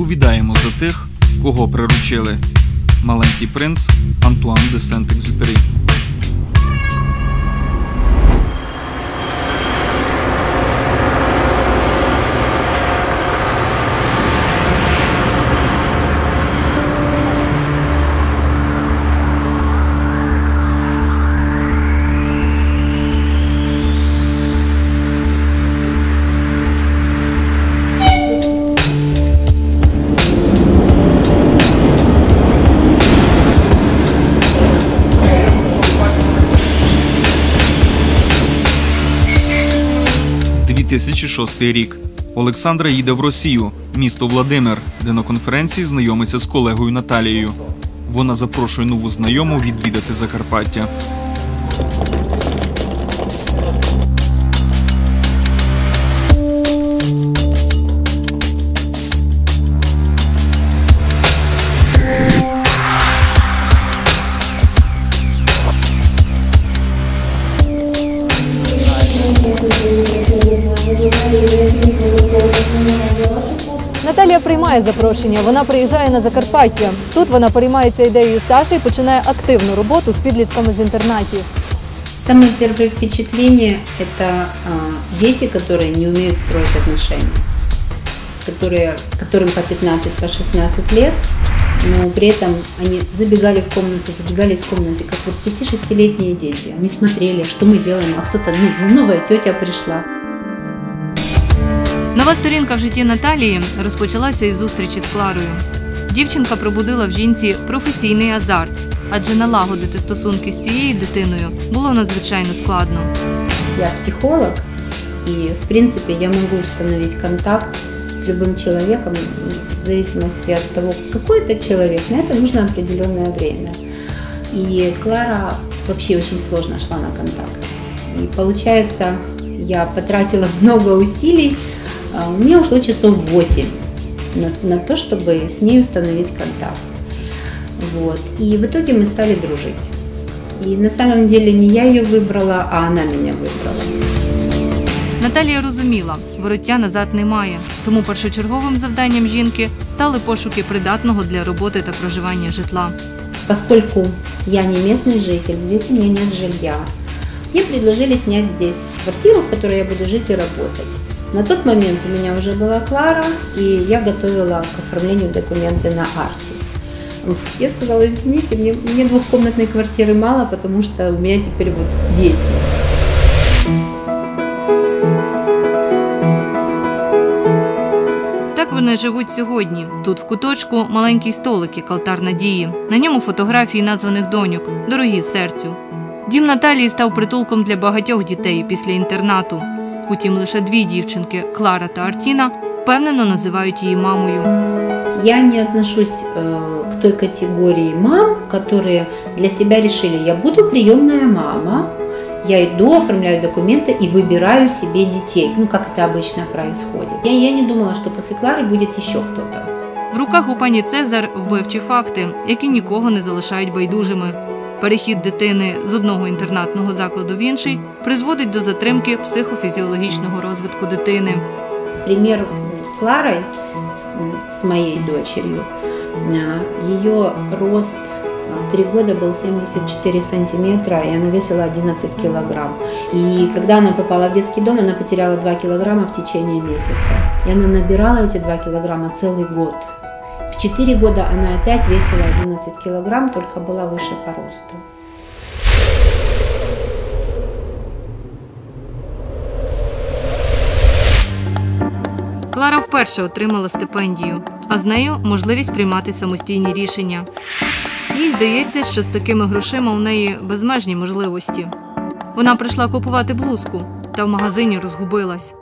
відповідаємо за тих, кого приручили. Маленький принц Антуан де Сент-Екзюпері. – 2006 рік. Олександра їде в Росію, місто Владимир, де на конференції знайомиться з колегою Наталією. Вона запрошує нову знайому відвідати Закарпаття. запрошення. Вона приїжджає на Закарпаття. Тут вона переймається ідеєю Саші і починає активну роботу з підлітками з інтернатів. Самое первое впечатление – это а, дети, которые не умеют строить отношения, которые, которым по 15, по 16 лет, но при этом они забегали в комнату, выбегали из комнаты, как вот 5-6-летние дети. Они смотрели, что мы делаем, а кто-то, ну, новая тетя пришла. Нова сторінка в житті Наталії розпочалася із зустрічі з Кларою. Дівчинка пробудила в жінці професійний азарт, адже налагодити стосунки з цією дитиною було надзвичайно складно. Я психолог, и в принципе я могу установить контакт с любым человеком в зависимости от того, какой это человек. На это нужно определенное время. И Клара вообще очень сложно шла на контакт. И получается, я потратила много усилий. А У меня ушло часов 8 на, на то, чтобы с ней установить контакт. Вот. И в итоге мы стали дружить. И на самом деле не я ее выбрала, а она меня выбрала. Наталія розуміла, вороття назад немає, тому першочерговим завданням жінки стали пошуки придатного для роботи та проживання житла. Поскольку я не местный житель, здесь у меня нет жилья, мне предложили снять здесь квартиру, в которой я буду жить и работать. На тот момент у меня уже была Клара, и я готовила к оформлению документы на Арте. Уф, Я сказала, извините, мне, мне двухкомнатной квартиры мало, потому что у меня теперь вот дети. Так вони живуть сьогодні. Тут в куточку маленький столик, як алтар надії. На ньому фотографії названих доньок, дорогі серцю. Дім Наталії став притулком для багатьох дітей після інтернату. Утім, лише дві дівчинки Клара та Артіна впевнено називають її мамою. Я не отношусь э, к той категории мам, которые для себя решили, я буду приемная мама, я иду, оформляю документы и выбираю себе детей, ну как это обычно происходит. Я, я не думала, что после Клары будет еще кто-то. В руках у пані Цезар вбивчі факти, які нікого не залишають байдужими. Перехід дитини з одного інтернатного закладу в інший призводить до затримки психофізіологічного розвитку дитини. Пример с Кларой, с, с моей дочерью, э, ее рост в три года был 74 сантиметра, и она весила 11 килограмм. И когда она попала в детский дом, она потеряла 2 килограмма в течение месяца. И она набирала эти 2 килограмма целый год. В 4 года она опять весила 11 килограмм, только была выше по росту. Клара вперше отримала стипендію, а з нею можливість приймати самостійні рішення. Їй здається, що з такими грошима у неї безмежні можливості. Вона прийшла купувати блузку та в магазині розгубилась.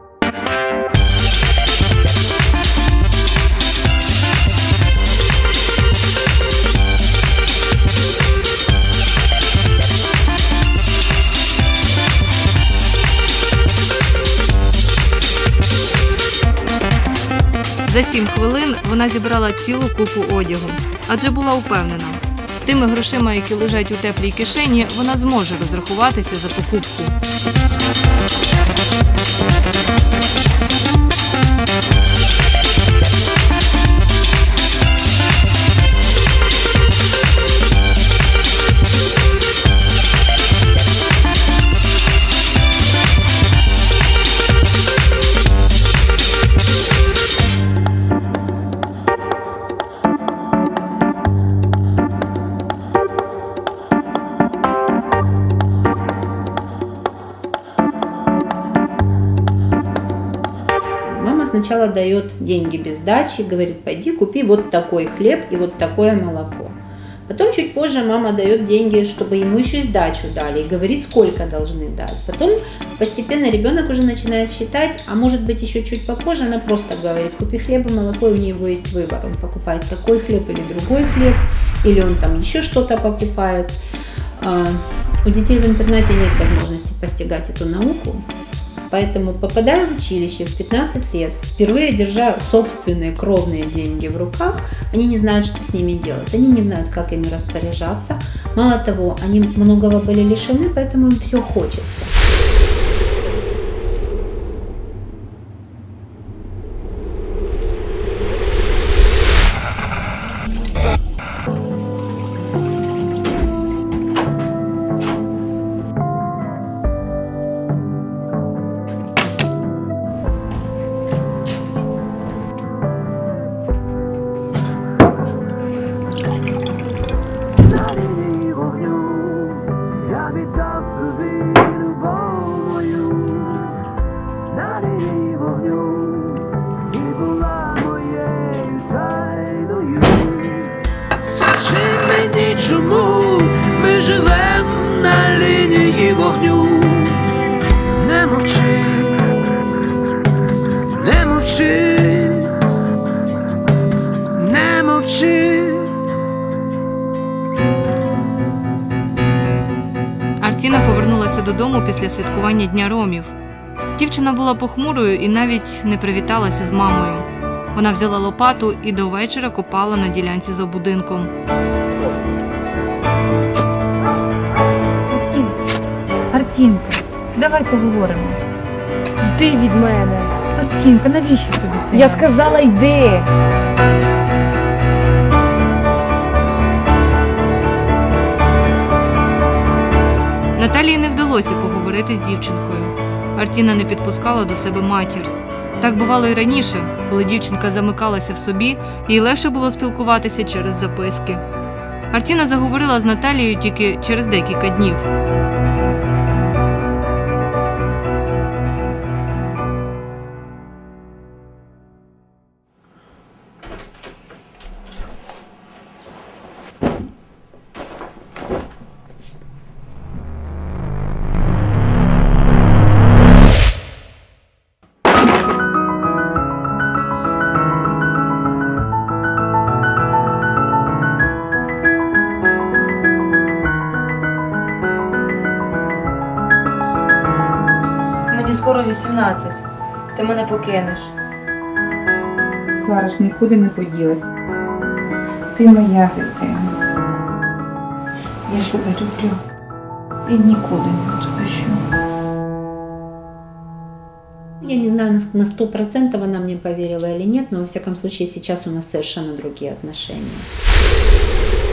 За сім хвилин вона зібрала цілу купу одягу, адже була впевнена, з тими грошима, які лежать у теплій кишені, вона зможе розрахуватися за покупку. Дачи, говорит, пойди купи вот такой хлеб и вот такое молоко. Потом чуть позже мама дает деньги, чтобы ему еще сдачу дали, и говорит, сколько должны дать. Потом постепенно ребенок уже начинает считать, а может быть еще чуть попозже она просто говорит, купи хлеб и молоко, и у него есть выбор. Он покупает такой хлеб или другой хлеб, или он там еще что-то покупает. А, У детей в интернате нет возможности постигать эту науку, Поэтому, попадая в училище в 15 лет, впервые держа собственные кровные деньги в руках, они не знают, что с ними делать. Они не знают, как ими распоряжаться. Мало того, они многого были лишены, поэтому им все хочется. Додому після святкування Дня Ромів. Дівчина була похмурою і навіть не привіталася з мамою. Вона взяла лопату і до вечора копала на ділянці за будинком. Артінка, давай поговоримо. Йди від мене. Артінка, навіщо тобі це? Я сказала, йди. Наталії не вдалося поговорити з дівчинкою. Артіна не підпускала до себе матір. Так бувало і раніше, коли дівчинка замикалася в собі, їй легше було спілкуватися через записки. Артіна заговорила з Наталією тільки через декілька днів. Скоро 18. Ти мене покинеш. Клара ж нікуди не поділась. Ти моя дитина. Я тебе люблю і нікуди не відпущу. Я не знаю, на сто процентов она мне поверила или нет, но во всяком случае сейчас у нас совершенно другие отношения. –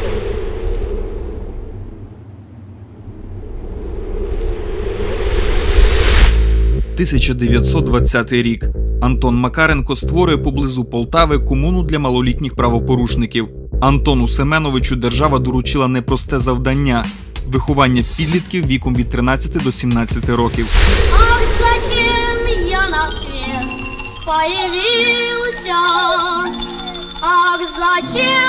1920 рік. Антон Макаренко створює поблизу Полтави комуну для малолітніх правопорушників. Антону Семеновичу держава доручила непросте завдання виховання підлітків віком від 13 до 17 років. Ах, зачем я на свет появился? Ах, зачем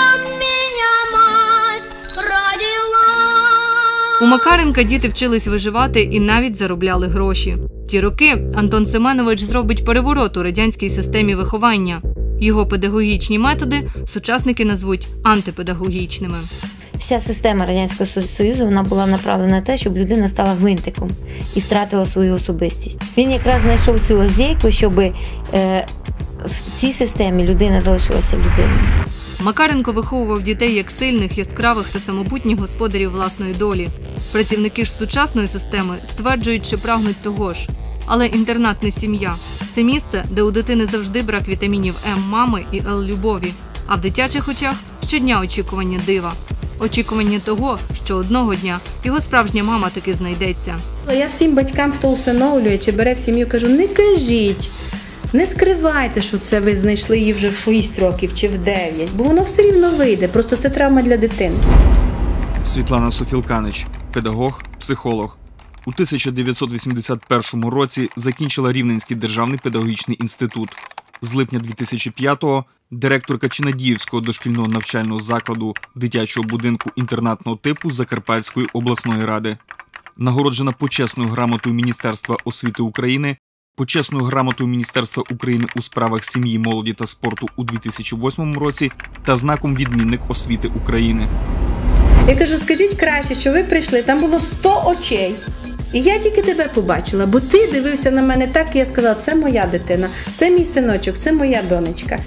У Макаренка діти вчились виживати і навіть заробляли гроші. Ті роки Антон Семенович зробить переворот у радянській системі виховання. Його педагогічні методи сучасники назвуть антипедагогічними. Вся система радянського союзу вона була направлена на те, щоб людина стала гвинтиком і втратила свою особистість. Він якраз знайшов цю лазейку, щоб е, в цій системі людина залишилася людиною. Макаренко виховував дітей як сильних, яскравих та самобутніх господарів власної долі. Працівники ж сучасної системи стверджують, що прагнуть того ж. Але інтернат не сім'я. Це місце, де у дитини завжди брак вітамінів М мами і Л любові. А в дитячих очах щодня очікування дива. Очікування того, що одного дня його справжня мама таки знайдеться. Я всім батькам, хто усиновлює чи бере в сім'ю, кажу: не кажіть, не скривайте, що це ви знайшли її вже в 6 років чи в 9, бо воно все рівно вийде. Просто це травма для дитини. Світлана Софілканич, педагог, психолог. У 1981 році закінчила Рівненський державний педагогічний інститут. З липня 2005-го директорка Чинадіївського дошкільного навчального закладу дитячого будинку інтернатного типу Закарпатської обласної ради. Нагороджена почесною грамотою Міністерства освіти України, почесною грамотою Міністерства України у справах сім'ї, молоді та спорту у 2008 році та знаком відмінник освіти України. Я кажу, скажіть краще, що ви прийшли, там було 100 очей. І я тільки тебе побачила, бо ти дивився на мене так, і я сказала, це моя дитина, це мій синочок, це моя донечка.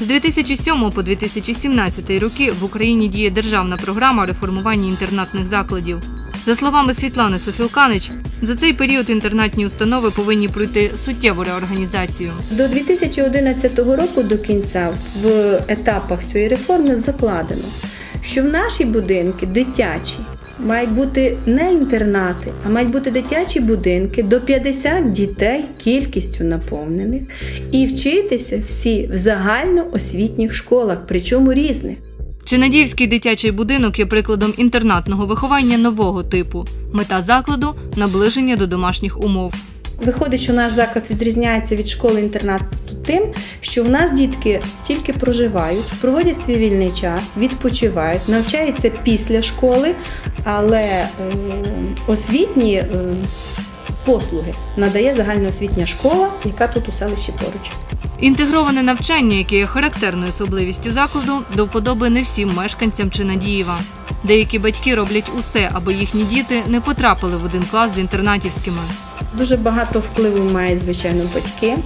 З 2007 по 2017 роки в Україні діє державна програма реформування інтернатних закладів. За словами Світлани Софілканич, за цей період інтернатні установи повинні пройти суттєву реорганізацію. До 2011 року до кінця в етапах цієї реформи закладено, що в наші будинки дитячі мають бути не інтернати, а мають бути дитячі будинки до 50 дітей кількістю наповнених і вчитися всі в загальноосвітніх школах, причому різних. Чинадіївський дитячий будинок є прикладом інтернатного виховання нового типу. Мета закладу наближення до домашніх умов. Виходить, що наш заклад відрізняється від школи інтернату тим, що в нас дітки тільки проживають, проводять свій вільний час, відпочивають, навчаються після школи, але е, освітні е, послуги надає загальноосвітня школа, яка тут у селищі поруч. Інтегроване навчання, яке є характерною особливістю закладу, до вподоби не всім мешканцям Чинадіїва. Деякі батьки роблять усе, аби їхні діти не потрапили в один клас з інтернатівськими. Дуже багато впливу мають, звичайно, батьки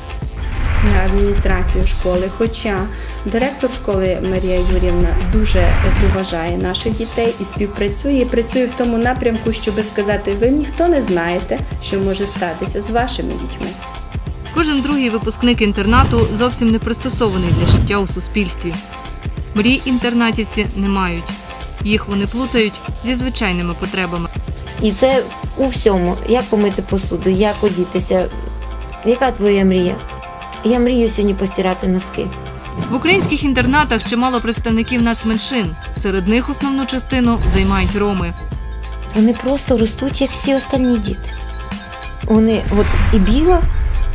на адміністрацію школи. Хоча директор школи Марія Юрівна дуже поважає наших дітей і співпрацює, і працює в тому напрямку, щоб сказати, ви ніхто не знаєте, що може статися з вашими дітьми. Кожен другий випускник інтернату зовсім не пристосований для життя у суспільстві. Мрій інтернатівці не мають. Їх вони плутають зі звичайними потребами. І це у всьому, як помити посуду, як одітися. Яка твоя мрія? Я мрію сьогодні постирати носки. В українських інтернатах чимало представників нацменшин. Серед них основну частину займають роми. Вони просто ростуть, як всі остальні діти. Вони, от і біла,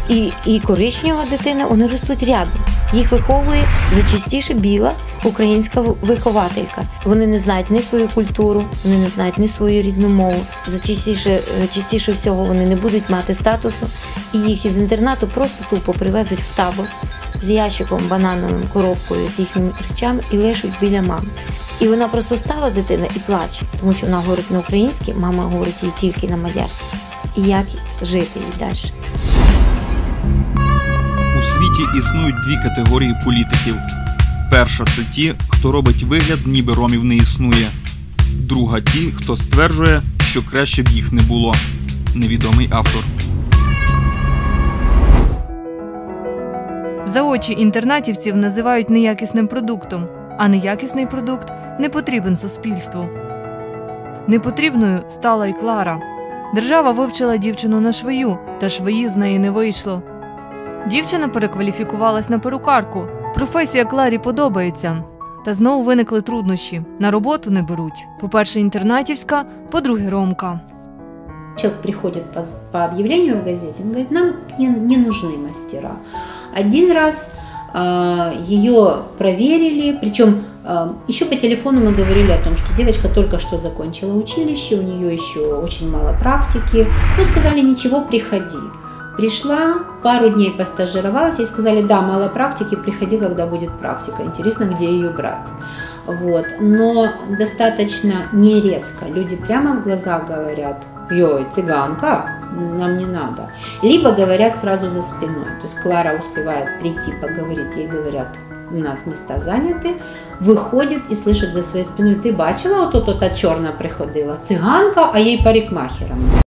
і, і коричнева дитина, вони ростуть рядом. Їх виховує зачастіше біла українська вихователька. Вони не знають ні свою культуру, вони не знають ні свою рідну мову. Зачастіше е, частіше всього вони не будуть мати статусу, і їх із інтернату просто тупо привезуть в табор з ящиком, банановим коробкою, з їхніми речами і лишуть біля мами. І вона просто стала дитина і плаче, тому що вона говорить на українській, мама говорить їй тільки на мадярській. І як жити їй далі. Світі існують дві категорії політиків. Перша це ті, хто робить вигляд, ніби ромів не існує. Друга ті, хто стверджує, що краще б їх не було. Невідомий автор. За очі інтернатівців називають неякісним продуктом, а неякісний продукт не потрібен суспільству. Непотрібною стала й Клара. Держава вивчила дівчину на швею, та швеї з неї не вийшло. Дівчина перекваліфікувалась на перукарку. Професія Кларі подобається. Та знову виникли труднощі. На роботу не беруть. По-перше, інтернатівська, по-друге, ромка. Человек приходит по, по объявлению в газете, он говорит, нам не, не нужны мастера. Один раз э, ее проверили, причем э, еще по телефону мы говорили о том, что девочка только что закончила училище, у нее еще очень мало практики. Ну, сказали, ничего, приходи. Пришла, пару дней постажировалась, ей сказали, да, мало практики, приходи, когда будет практика. Интересно, где ее брать. Вот. Но достаточно нередко люди прямо в глаза говорят, Йой, цыганка, нам не надо. Либо говорят сразу за спиной. То есть Клара успевает прийти поговорить, ей говорят, у нас места заняты, выходит и слышит за своей спиной, ти бачила, ото та чорна приходила, циганка, а їй парикмахером.